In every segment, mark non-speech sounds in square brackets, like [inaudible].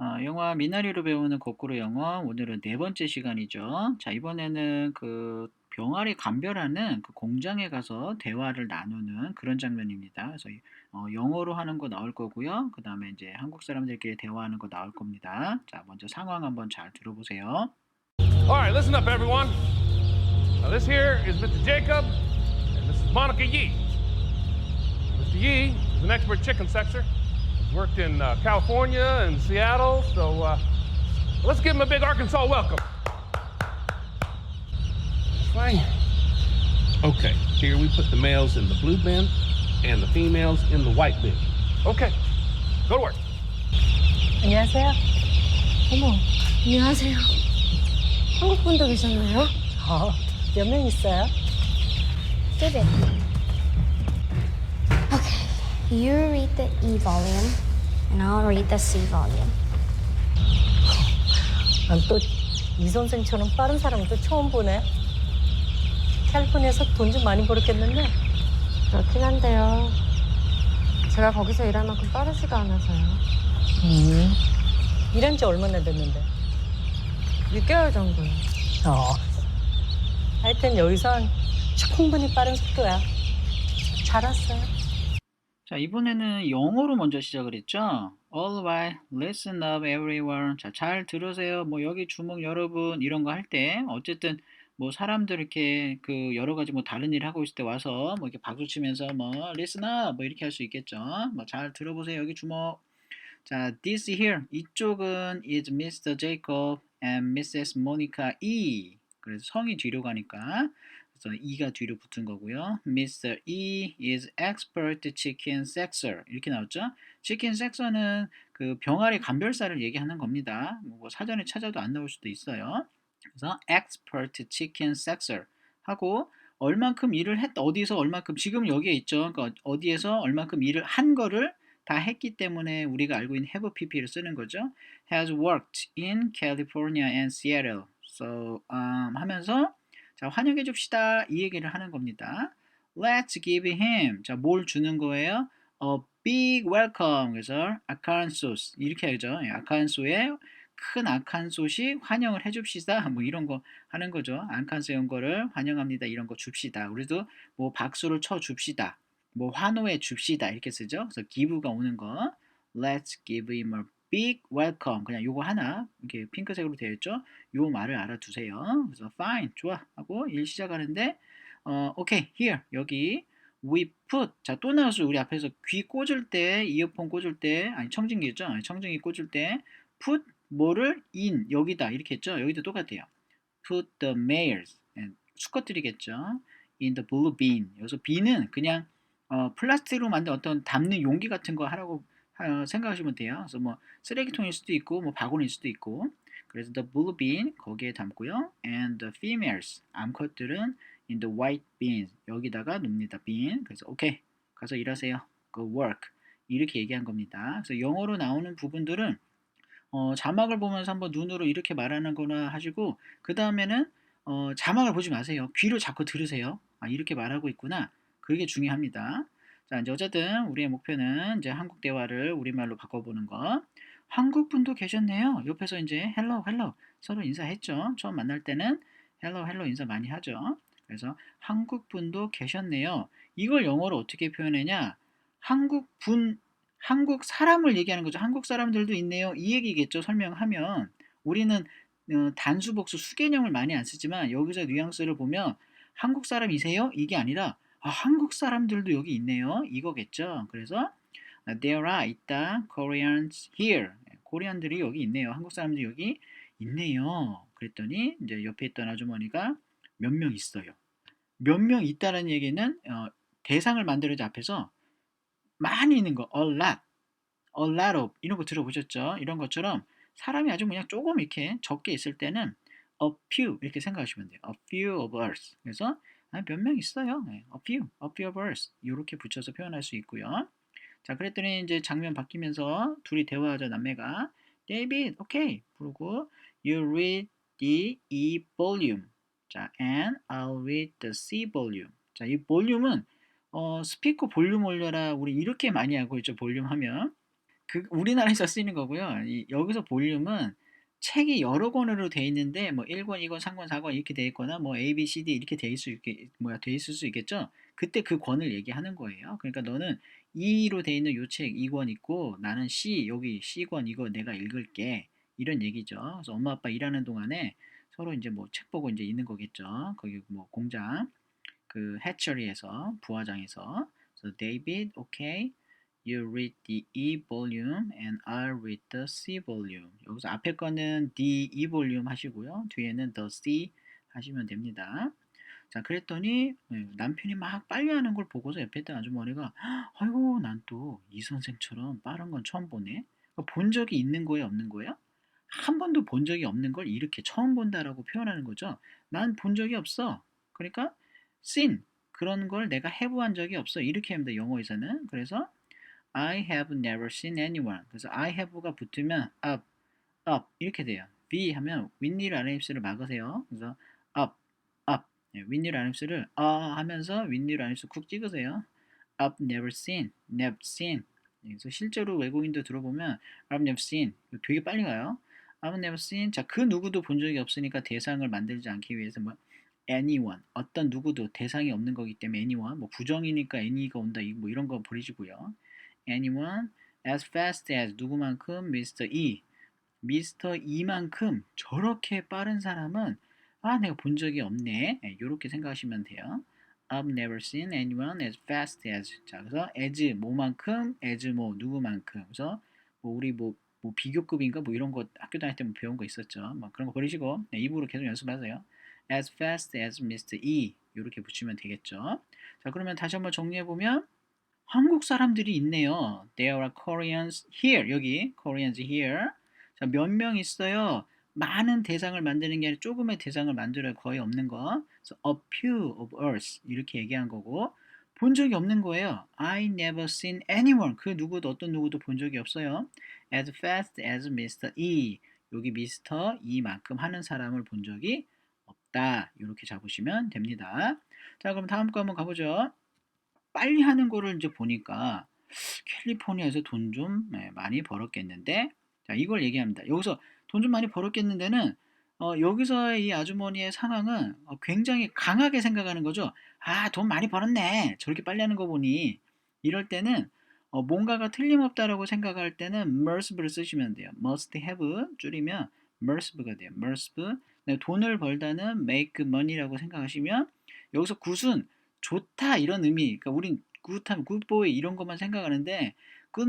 어, 영화 미나리로 배우는 거꾸로 영어 오늘은 네 번째 시간이죠. 자, 이번에는 그 병아리 감별하는 그 공장에 가서 대화를 나누는 그런 장면입니다. 그래서 이- 어, 영어로 하는 거 나올 거고요. 그 다음에 이제 한국 사람들끼리 대화하는 거 나올 겁니다. 자, 먼저 상황 한번 잘 들어보세요. All right, listen up, everyone. Now, this here is Mr. Jacob and Mrs. Monica Yee. Mr. Yee is an expert chicken sexer. He's worked in uh, California and Seattle, so uh, let's give him a big Arkansas welcome. Fine. Okay, here we put the males in the blue bin and the females in the white bin. Okay, go to work. 안녕하세요. 어머, 안녕하세요. 한국 분도 계셨나요? 어, 몇 명 있어요? 뚜비. You read the E volume, and I'll read the C volume. 난 또 이 선생처럼 빠른 사람도 처음 보네. 캘리포니아에서 돈 좀 많이 벌었겠는데? 그렇긴 한데요. 제가 거기서 일할 만큼 빠르지가 않아서요. 음. 일한 지 얼마나 됐는데? 6개월 정도요. 어. 하여튼 여기선 충분히 빠른 속도야. 잘 왔어요. 자, 이번에는 영어로 먼저 시작을 했죠. All right, listen up everyone. 자, 잘 들으세요. 뭐 여기 주목 여러분 이런 거 할 때 어쨌든 뭐 사람들 이렇게 그 여러 가지 뭐 다른 일 하고 있을 때 와서 뭐 이렇게 박수 치면서 뭐 listen up 뭐 이렇게 할 수 있겠죠. 뭐 잘 들어보세요. 여기 주목. 자, this here 이쪽은 is Mr. Jacob and Mrs. Monica E. 그래서 성이 뒤로 가니까 그래서 E가 뒤로 붙은 거고요. Mr. E is expert chicken sexer 이렇게 나왔죠. 치킨 섹서는 그 병아리 감별사를 얘기하는 겁니다. 뭐 사전에 찾아도 안 나올 수도 있어요. 그래서 expert chicken sexer 하고 얼만큼 일을 했 어디서 얼만큼 지금 여기에 있죠. 그러니까 어디에서 얼만큼 일을 한 거를 다 했기 때문에 우리가 알고 있는 have pp를 쓰는 거죠. has worked in California and Seattle. So um, 하면서 자 환영해 줍시다 이 얘기를 하는 겁니다. Let's give him 자 뭘 주는 거예요? A big welcome 그래서 아칸소스 이렇게 하죠. 예, 아칸소에 큰 아칸소시 환영을 해줍시다 [laughs] 뭐 이런 거 하는 거죠. 아칸소에 온 거를 환영합니다 이런 거 줍시다. 우리도 뭐 박수를 쳐 줍시다. 뭐 환호해 줍시다 이렇게 쓰죠. 그래서 give가 오는 거 Let's give him a big welcome 그냥 요거 하나 이렇게 핑크색으로 되어 있죠. 요 말을 알아두세요. 그래서 fine 좋아 하고 일 시작하는데 어 오케이 here 여기 we put 자또 나왔어요. 우리 앞에서 귀 꽂을 때 이어폰 꽂을 때 아니 청진기죠. 아니, 청진기 꽂을 때 put 뭐를 in 여기다 이렇게 했죠. 여기도 똑같아요. put the males 예, 수컷들이겠죠. in the blue bin 여기서 bin은 그냥 어, 플라스틱으로 만든 어떤 담는 용기 같은 거 하라고 하- 생각하시면 돼요. 그래서 뭐 쓰레기통일 수도 있고 뭐 바구니일 수도 있고 그래서 the blue bin 거기에 담고요. and the females 암컷들은 in the white bin 여기다가 놉니다. bin 그래서 오케이 가서 일하세요. go work 이렇게 얘기한 겁니다. 그래서 영어로 나오는 부분들은 어, 자막을 보면서 한번 눈으로 이렇게 말하는 거나 하시고 그 다음에는 어, 자막을 보지 마세요. 귀로 자꾸 들으세요. 아, 이렇게 말하고 있구나. 그게 중요합니다. 자, 이제 어쨌든 우리의 목표는 이제 한국 대화를 우리말로 바꿔보는 거. 한국 분도 계셨네요. 옆에서 이제 헬로 헬로 서로 인사했죠. 처음 만날 때는 헬로 헬로 인사 많이 하죠. 그래서 한국 분도 계셨네요. 이걸 영어로 어떻게 표현하냐? 한국 분, 한국 사람을 얘기하는 거죠. 한국 사람들도 있네요. 이 얘기겠죠. 설명하면 우리는 어, 단수 복수 수개념을 많이 안 쓰지만 여기서 뉘앙스를 보면 한국 사람이세요? 이게 아니라 아, 한국 사람들도 여기 있네요. 이거겠죠. 그래서 아, there are 있다. Koreans here. 코리안들이 여기 있네요. 한국 사람들이 여기 있네요. 그랬더니 이제 옆에 있던 아주머니가 몇 명 있어요. 몇 명 있다라는 얘기는 어, 대상을 만들어서 앞에서 많이 있는 거, a lot, a lot of 이런 거 들어보셨죠? 이런 것처럼 사람이 아주 그냥 조금 이렇게 적게 있을 때는 a few 이렇게 생각하시면 돼요. a few of us. 그래서 아, 몇 명 있어요. 네, a few, a few of us 이렇게 붙여서 표현할 수 있고요. 자, 그랬더니 이제 장면 바뀌면서 둘이 대화하죠 남매가. David, okay. 부르고 you read the E volume. 자, and I'll read the C volume. 자, 이 볼륨은 어, 스피커 볼륨 올려라. 우리 이렇게 많이 하고 있죠. 볼륨 하면. 그 우리나라에서 쓰이는 거고요. 이 여기서 볼륨은 책이 여러 권으로 돼 있는데 뭐 1권, 2권, 3권, 4권 이렇게 돼 있거나 뭐 A, B, C, D 이렇게 돼 있을 수 뭐야 돼 있을 수 있겠죠. 그때 그 권을 얘기하는 거예요. 그러니까 너는 2로 돼 있는 요 책 2권 있고 나는 C 여기 C권 이거 내가 읽을게. 이런 얘기죠. 그래서 엄마 아빠 일하는 동안에 서로 이제 뭐 책 보고 이제 있는 거겠죠. 거기 뭐 공장 그 해처리에서 부화장에서 so David, okay, you read the E volume and I'll read the C volume. 여기서 앞에 거는 the E volume 하시고요. 뒤에는 the C 하시면 됩니다. 자, 그랬더니 예, 남편이 막 빨리 하는 걸 보고서 옆에 있던 아주머니가 아이고 난 또 이 선생처럼 빠른 건 처음 보네. 본 적이 있는 거예요, 없는 거예요? 한 번도 본 적이 없는 걸 이렇게 처음 본다라고 표현하는 거죠. 난 본 적이 없어. 그러니까 seen 그런 걸 내가 have한 적이 없어. 이렇게 합니다. 영어에서는. 그래서 I have never seen anyone. 그래서 I have가 붙으면 up, up 이렇게 돼요. V 하면 윗니를 아랫입술을 막으세요. 그래서 up, up. 네, 윗니를 아랫입술을 아 하면서 윗니를 아랫입술 쿡 찍으세요. I've never seen, never seen. 네, 그래서 실제로 외국인도 들어보면 I've never seen. 되게 빨리 가요. I've never seen. 자, 그 누구도 본 적이 없으니까 대상을 만들지 않기 위해서 뭐 anyone 어떤 누구도 대상이 없는 거기 때문에 anyone 뭐 부정이니까 any가 온다 이- 뭐 이런 거 버리시고요. Anyone as fast as 누구만큼 Mr. E 미스터 E만큼 저렇게 빠른 사람은 아 내가 본 적이 없네 이렇게 생각하시면 돼요. I've never seen anyone as fast as 자 그래서 as 뭐만큼 as 뭐 누구만큼 그래서 뭐 우리 뭐, 뭐 비교급인가 뭐 이런 거 학교 다닐 때 뭐 배운 거 있었죠. 뭐 그런 거 버리시고 네, 입으로 계속 연습하세요. as fast as Mr. E 이렇게 붙이면 되겠죠. 자 그러면 다시 한번 정리해 보면 한국 사람들이 있네요. There are Koreans here 여기 Koreans here. 자 몇 명 있어요. 많은 대상을 만드는 게 아니라 조금의 대상을 만들어야 거의 없는 거. 그래서 a few of us 이렇게 얘기한 거고 본 적이 없는 거예요. I never seen anyone 그 누구도 어떤 누구도 본 적이 없어요. As fast as Mr. E 여기 미스터 E만큼 하는 사람을 본 적이 없다. 이렇게 잡으시면 됩니다. 자, 그럼 다음 거 한번 가보죠. 빨리 하는 거를 이제 보니까 캘리포니아에서 돈좀 네, 많이 벌었겠는데, 자, 이걸 얘기합니다. 여기서 돈 좀 많이 벌었겠는데는, 어, 여기서의 이 아주머니의 상황은 어, 굉장히 강하게 생각하는 거죠. 아, 돈 많이 벌었네. 저렇게 빨리 하는 거 보니. 이럴 때는 어, 뭔가가 틀림없다라고 생각할 때는 merciful을 쓰시면 돼요. must have 줄이면 merciful가 돼요. merciful. 네, 돈을 벌다는 make money라고 생각하시면 여기서 굿은 좋다 이런 의미. 그러니까 우린 굿하면 굿보이 이런 것만 생각하는데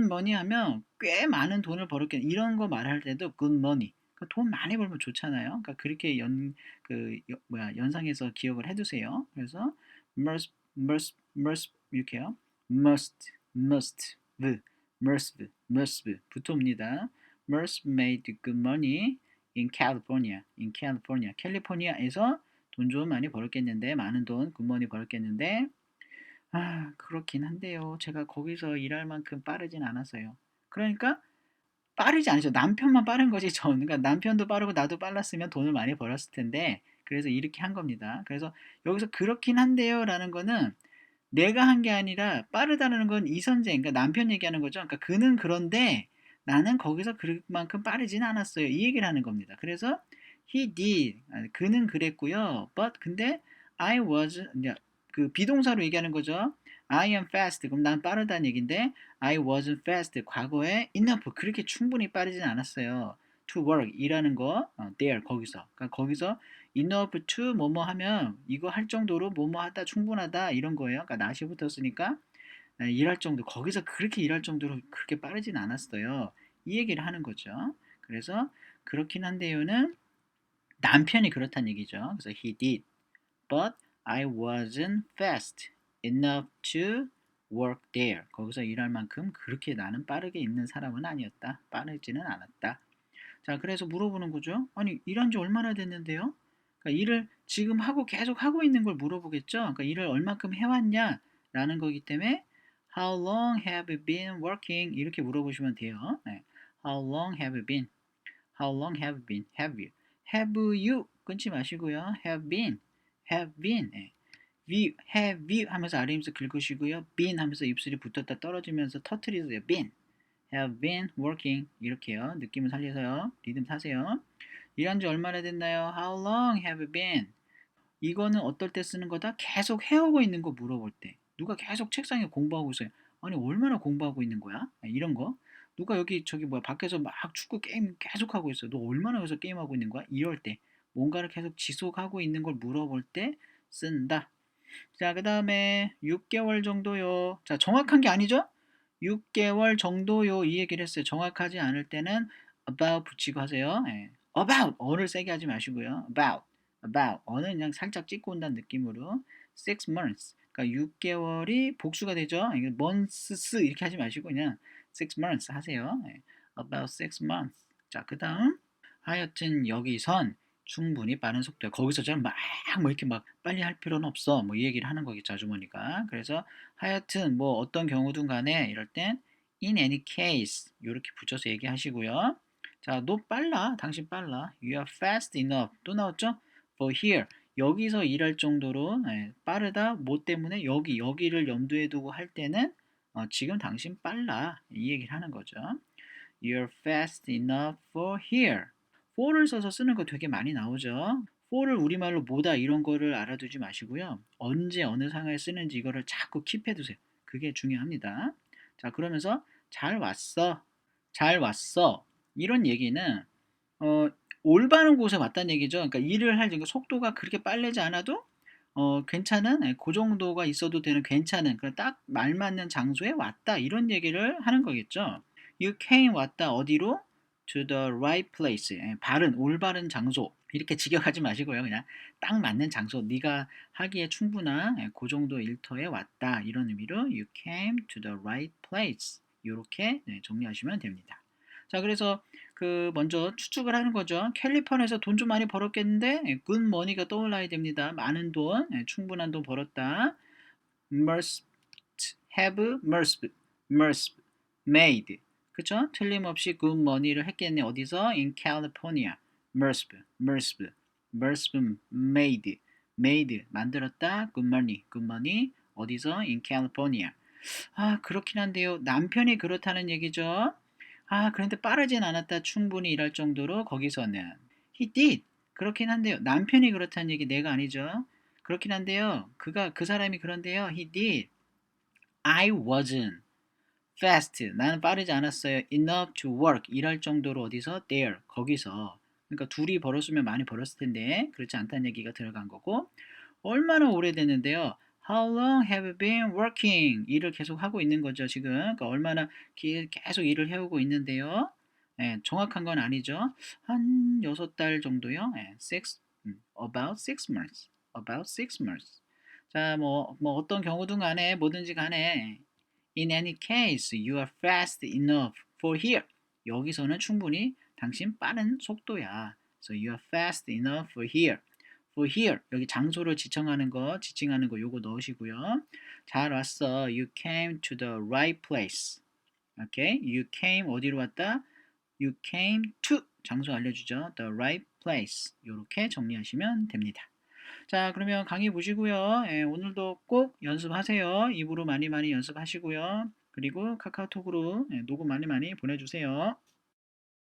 money 하면 꽤 많은 돈을 벌었겠 이런 거 말할 때도 money. 그러니까 돈 많이 벌면 좋잖아요. 그러니까 그렇게 연그 뭐야 연상해서 기억을 해두세요. 그래서 must must must 이렇게요. must must v must must 붙어옵니다. must made good money in California. in California. 캘리포니아에서 돈 좀 많이 벌었겠는데 많은 돈 굿머니 벌었겠는데 아 그렇긴 한데요. 제가 거기서 일할 만큼 빠르진 않았어요. 그러니까 빠르지 않죠. 남편만 빠른 거지 전. 그러니까 남편도 빠르고 나도 빨랐으면 돈을 많이 벌었을 텐데 그래서 이렇게 한 겁니다. 그래서 여기서 그렇긴 한데요 라는 거는 내가 한 게 아니라 빠르다는 건 이선생, 그러니까 남편 얘기하는 거죠. 그러니까 그는 그런데 나는 거기서 그만큼 빠르진 않았어요. 이 얘기를 하는 겁니다. 그래서 he did, 아, 그는 그랬고요. but 근데 I was 그 비동사로 얘기하는 거죠. I am fast. 그럼 난 빠르다는 얘긴데 I wasn't fast. 과거에 enough 그렇게 충분히 빠르진 않았어요. to work 일하는 거 어, there 거기서 그러니까 거기서 enough to 뭐뭐 하면 이거 할 정도로 뭐뭐 하다 충분하다 이런 거예요. 그러니까 not이 붙었으니까 네, 일할 정도 거기서 그렇게 일할 정도로 그렇게 빠르진 않았어요. 이 얘기를 하는 거죠. 그래서 그렇긴 한데요는 남편이 그렇다는 얘기죠. 그래서 he did, but I wasn't fast enough to work there. 거기서 일할 만큼 그렇게 나는 빠르게 있는 사람은 아니었다. 빠르지는 않았다. 자, 그래서 물어보는 거죠. 아니, 일한 지 얼마나 됐는데요? 그러니까 일을 지금 하고 계속 하고 있는 걸 물어보겠죠. 그러니까 일을 얼마큼 해왔냐 라는 거기 때문에 How long have you been working? 이렇게 물어보시면 돼요. 네. How long have you been? How long have you been? Have you? Have you? 끊지 마시고요. Have been. Have been. 네. We have you 하면서 아래 입술 긁으시고요. been 하면서 입술이 붙었다 떨어지면서 터트리세요. been. have been working 이렇게요. 느낌을 살려서요. 리듬 타세요. 일한 지 얼마나 됐나요? How long have you been? 이거는 어떨 때 쓰는 거다? 계속 해오고 있는 거 물어볼 때. 누가 계속 책상에 공부하고 있어요. 아니 얼마나 공부하고 있는 거야? 이런 거. 누가 여기 저기 뭐야 밖에서 막 축구 게임 계속 하고 있어. 너 얼마나 여기서 게임 하고 있는 거야? 이럴 때 뭔가를 계속 지속하고 있는 걸 물어볼 때 쓴다. 자, 그 다음에 6개월 정도요. 자, 정확한 게 아니죠? 6개월 정도요. 이 얘기를 했어요. 정확하지 않을 때는 about 붙이고 하세요. 예. about 어를 세게 하지 마시고요. about about 어는 그냥 살짝 찍고 온다는 느낌으로 six months 그러니까 6개월이 복수가 되죠. months 이렇게 하지 마시고 그냥 six months 하세요. 예. about six months. 자, 그 다음 하여튼 여기선 충분히 빠른 속도야. 거기서처럼 막뭐 이렇게 막 빨리 할 필요는 없어. 뭐 이 얘기를 하는 거겠죠, 아주머니가. 그래서 하여튼 뭐 어떤 경우든 간에 이럴 땐 in any case 이렇게 붙여서 얘기하시고요. 자, 너 빨라. 당신 빨라. You are fast enough. 또 나왔죠? For here. 여기서 일할 정도로 예, 빠르다. 뭐 때문에 여기 여기를 염두에 두고 할 때는 어, 지금 당신 빨라. 이 얘기를 하는 거죠. You're fast enough for here. for를 써서 쓰는 거 되게 많이 나오죠. for를 우리말로 뭐다 이런 거를 알아두지 마시고요. 언제 어느 상황에 쓰는지 이거를 자꾸 킵해 두세요. 그게 중요합니다. 자, 그러면서 잘 왔어. 잘 왔어. 이런 얘기는 어, 올바른 곳에 왔다는 얘기죠. 그러니까 일을 할 속도가 그렇게 빠르지 않아도 어, 괜찮은 예, 그 정도가 있어도 되는 괜찮은 그런 딱 말 맞는 장소에 왔다 이런 얘기를 하는 거겠죠. You came 왔다 어디로? To the right place. 예, 바른 올바른 장소. 이렇게 직역하지 마시고요. 그냥 딱 맞는 장소. 네가 하기에 충분한 예, 그 정도 일터에 왔다. 이런 의미로 you came to the right place. 이렇게 네, 정리하시면 됩니다. 자, 그래서 그 먼저 추측을 하는 거죠. 캘리포니아에서 돈 좀 많이 벌었겠는데 예, money가 떠올라야 됩니다. 많은 돈, 예, 충분한 돈 벌었다. must have must must made 그쵸? 틀림없이 money를 했겠네. 어디서? in California. must must must made made 만들었다. good money 어디서? in California. 아 그렇긴 한데요. 남편이 그렇다는 얘기죠. 아, 그런데 빠르진 않았다. 충분히 일할 정도로 거기서는. He did. 그렇긴 한데요. 남편이 그렇다는 얘기 내가 아니죠. 그렇긴 한데요. 그가 그 사람이 그런데요. He did. I wasn't fast. 나는 빠르지 않았어요. Enough to work. 일할 정도로 어디서? There. 거기서. 그러니까 둘이 벌었으면 많이 벌었을 텐데 그렇지 않다는 얘기가 들어간 거고 얼마나 오래됐는데요. How long have you been working? 일을 계속 하고 있는 거죠, 지금. 그러니까 얼마나 기- 계속 일을 해오고 있는데요. 예, 정확한 건 아니죠. 한 여섯 달 정도요. 예, six, 음, about six months. About six months. 자, 뭐, 뭐 어떤 경우든 간에 뭐든지 간에 In any case, you are fast enough for here. 여기서는 충분히 당신 빠른 속도야. So you are fast enough for here. For here 여기 장소를 지칭하는 거 지칭하는 거 요거 넣으시고요. 잘 왔어. You came to the right place. 오케이. You came 어디로 왔다? You came to 장소 알려주죠. The right place. 요렇게 정리하시면 됩니다. 자, 그러면 강의 보시고요. 예, 오늘도 꼭 연습하세요. 입으로 많이 많이 연습하시고요. 그리고 카카오톡으로 예, 녹음 많이 많이 보내주세요.